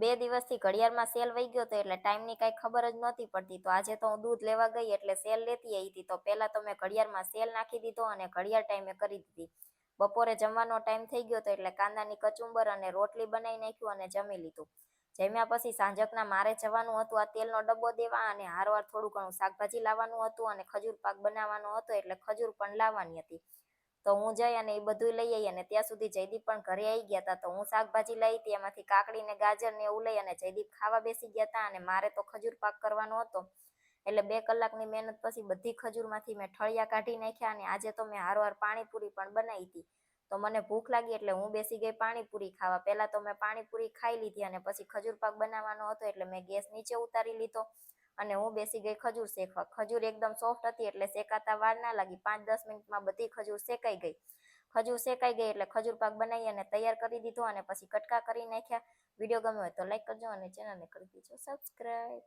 બે દિવસથી ઘડિયાળમાં સેલ વહી ગયો હતો એટલે ટાઈમની કાંઈ ખબર જ નહોતી પડતી. તો આજે તો હું દૂધ લેવા ગઈ એટલે સેલ લેતી આવી હતી. તો પહેલાં તો મેં ઘડિયાળમાં સેલ નાખી દીધો અને ઘડિયાળ ટાઈમે કરી દીધી. બપોરે જમવાનો ટાઈમ થઈ ગયો હતો એટલે કાંદાની કચુંબર અને રોટલી બનાવી નાખ્યું અને જમી લીધું. જમ્યા પછી સાંજકના મારે જવાનું હતું, આ તેલનો ડબ્બો દેવા અને હારવાર થોડું ઘણું શાકભાજી લાવવાનું હતું અને ખજૂર પાક બનાવવાનો હતો એટલે ખજૂર પણ લાવવાની હતી. તો હું જઈ અને એ બધું લઈ આવી અને ત્યાં સુધી જયદીપ પણ ઘરે આવી ગયા હતા તો હું શાકભાજી લઈ હતી, એમાંથી કાકડી ને ગાજર ને એવું લઈ અને જયદીપ ખાવા બેસી ગયા હતા અને મારે તો ખજૂર પાક કરવાનો હતો. એટલે બે કલાકની મહેનત પછી બધી ખજૂરમાંથી મેં ઠળિયા કાઢી નાખ્યા અને આજે તો મેં હારવાર પાણીપુરી પણ બનાવી હતી. તો મને ભૂખ લાગી એટલે હું બેસી ગઈ પાણીપુરી ખાવા. પહેલા તો મેં પાણીપુરી ખાઈ લીધી અને પછી ખજૂર પાક બનાવવાનો હતો એટલે મેં ગેસ નીચે ઉતારી લીધો. અને હું બેસી ગઈ ખજૂર શેકવા. ખજૂર એકદમ સોફ્ટ હતી એટલે શેકાતા વાર ના લાગી. પાંચ દસ મિનિટમાં બધી ખજૂર શેકાઈ ગઈ. ખજૂર શેકાઈ ગઈ એટલે ખજૂર પાક બનાવી અને તૈયાર કરી દીધો અને પછી કટકા કરી નાખ્યા. વીડિયો ગમ્યો હોય તો લાઈક કરજો અને ચેનલને કરી દીજો. સબસ્ક્રાઈબ